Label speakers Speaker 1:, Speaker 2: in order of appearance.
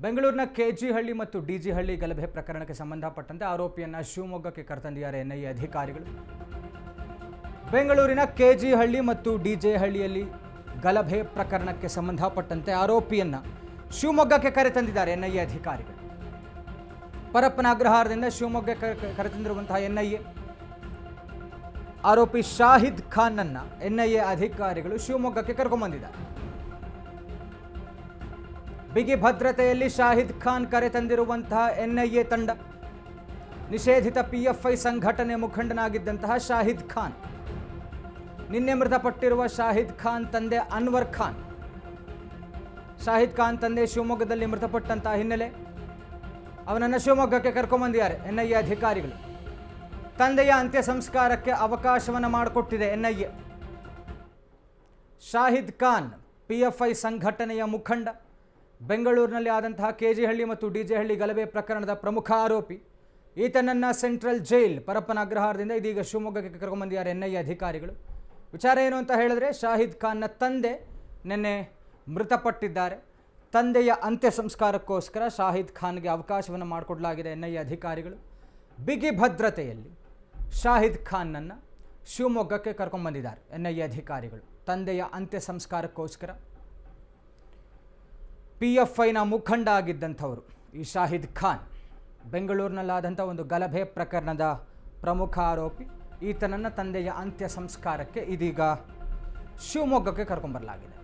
Speaker 1: ಬೆಂಗಳೂರಿನ ಕೆಜಿಹಳ್ಳಿ ಮತ್ತು ಡಿಜಿಹಳ್ಳಿ ಗಲಭೆ ಪ್ರಕರಣಕ್ಕೆ ಸಂಬಂಧಪಟ್ಟಂತೆ ಆರೋಪಿಯನ್ನ ಶಿವಮೊಗ್ಗಕ್ಕೆ ಕರೆತಂದಿದ್ದಾರೆ ಎನ್ಐಎ ಅಧಿಕಾರಿಗಳು. ಬೆಂಗಳೂರಿನ ಕೆಜಿಹಳ್ಳಿ ಮತ್ತು ಡಿಜೆಹಳ್ಳಿಯಲ್ಲಿ ಗಲಭೆ ಪ್ರಕರಣಕ್ಕೆ ಸಂಬಂಧಪಟ್ಟಂತೆ ಆರೋಪಿಯನ್ನು ಶಿವಮೊಗ್ಗಕ್ಕೆ ಕರೆತಂದಿದ್ದಾರೆ ಎನ್ಐಎ ಅಧಿಕಾರಿಗಳು. ಪರಪ್ಪನ ಅಗ್ರಹಾರದಿಂದ ಶಿವಮೊಗ್ಗಕ್ಕೆ ಕರೆ- ಕರೆತಂದಿರುವಂತಹ ಎನ್ಐಎ. ಆರೋಪಿ ಶಾಹಿದ್ ಖಾನ್ನನ್ನ ಎನ್ಐಎ ಅಧಿಕಾರಿಗಳು ಶಿವಮೊಗ್ಗಕ್ಕೆ ಕರ್ಕೊಂಡ್ಬಂದಿದ್ದಾರೆ ಬಿಗಿ ಭದ್ರತೆಯಲ್ಲಿ ಶಾಹಿದ್ ಖಾನ್ ಕರೆತಂದಿರುವಂತಹ ಎನ್ಐಎ ತಂಡ. ನಿಷೇಧಿತ ಪಿಎಫ್ಐ ಸಂಘಟನೆ ಮುಖಂಡನಾಗಿದ್ದಂತಹ ಶಾಹಿದ್ ಖಾನ್. ನಿನ್ನೆ ಮೃತಪಟ್ಟಿರುವ ಶಾಹಿದ್ ಖಾನ್ ತಂದೆ ಅನ್ವರ್ ಖಾನ್. ಶಾಹಿದ್ ಖಾನ್ ತಂದೆ ಶಿವಮೊಗ್ಗದಲ್ಲಿ ಮೃತಪಟ್ಟಂತಹ ಹಿನ್ನೆಲೆ ಅವನನ್ನು ಶಿವಮೊಗ್ಗಕ್ಕೆ ಕರ್ಕೊಂಬಂದಿದ್ದಾರೆ ಎನ್ಐಎ ಅಧಿಕಾರಿಗಳು. ತಂದೆಯ ಅಂತ್ಯ ಸಂಸ್ಕಾರಕ್ಕೆ ಅವಕಾಶವನ್ನು ಮಾಡಿಕೊಟ್ಟಿದೆ ಎನ್ಐಎ. ಶಾಹಿದ್ ಖಾನ್ ಪಿಎಫ್ಐ ಸಂಘಟನೆಯ ಮುಖಂಡ. ಬೆಂಗಳೂರಿನಲ್ಲಿ ಆದಂತಹ ಕೆಜಿಹಳ್ಳಿ ಮತ್ತು ಡಿಜೆಹಳ್ಳಿ ಗಲಭೆ ಪ್ರಕರಣದ ಪ್ರಮುಖ ಆರೋಪಿ. ಈತನನ್ನ ಸೆಂಟ್ರಲ್ ಜೈಲ್ ಪರಪ್ಪನ ಅಗ್ರಹಾರದಿಂದ ಇದೀಗ ಶಿವಮೊಗ್ಗಕ್ಕೆ ಕರ್ಕೊಂಬಂದಿದ್ದಾರೆ ಎನ್ಐಎ ಅಧಿಕಾರಿಗಳು. ವಿಚಾರ ಏನು ಅಂತ ಹೇಳಿದ್ರೆ ಶಾಹಿದ್ ಖಾನ್ನ ತಂದೆ ನಿನ್ನೆ ಮೃತಪಟ್ಟಿದ್ದಾರೆ. ತಂದೆಯ ಅಂತ್ಯ ಸಂಸ್ಕಾರಕ್ಕೋಸ್ಕರ ಶಾಹಿದ್ ಖಾನ್ಗೆ ಅವಕಾಶವನ್ನು ಮಾಡಿಕೊಡಲಾಗಿದೆ ಎನ್ಐ ಅಧಿಕಾರಿಗಳು. ಬಿಗಿ ಭದ್ರತೆಯಲ್ಲಿ ಶಾಹಿದ್ ಖಾನ್ನನ್ನು ಶಿವಮೊಗ್ಗಕ್ಕೆ ಕರ್ಕೊಂಬಂದಿದ್ದಾರೆ ಎನ್ಐಎ ಅಧಿಕಾರಿಗಳು. ತಂದೆಯ ಅಂತ್ಯ ಸಂಸ್ಕಾರಕ್ಕೋಸ್ಕರ ಪಿ ಎಫ್ ಐನ ಮುಖಂಡ ಆಗಿದ್ದಂಥವರು. ಈ ಶಾಹಿದ್ ಖಾನ್, ಬೆಂಗಳೂರಿನಲ್ಲಾದಂಥ ಒಂದು ಗಲಭೆ ಪ್ರಕರಣದ ಪ್ರಮುಖ ಆರೋಪಿ. ಈತನನ್ನು ತಂದೆಯ ಅಂತ್ಯ ಸಂಸ್ಕಾರಕ್ಕೆ ಇದೀಗ ಶಿವಮೊಗ್ಗಕ್ಕೆ ಕರ್ಕೊಂಬರಲಾಗಿದೆ.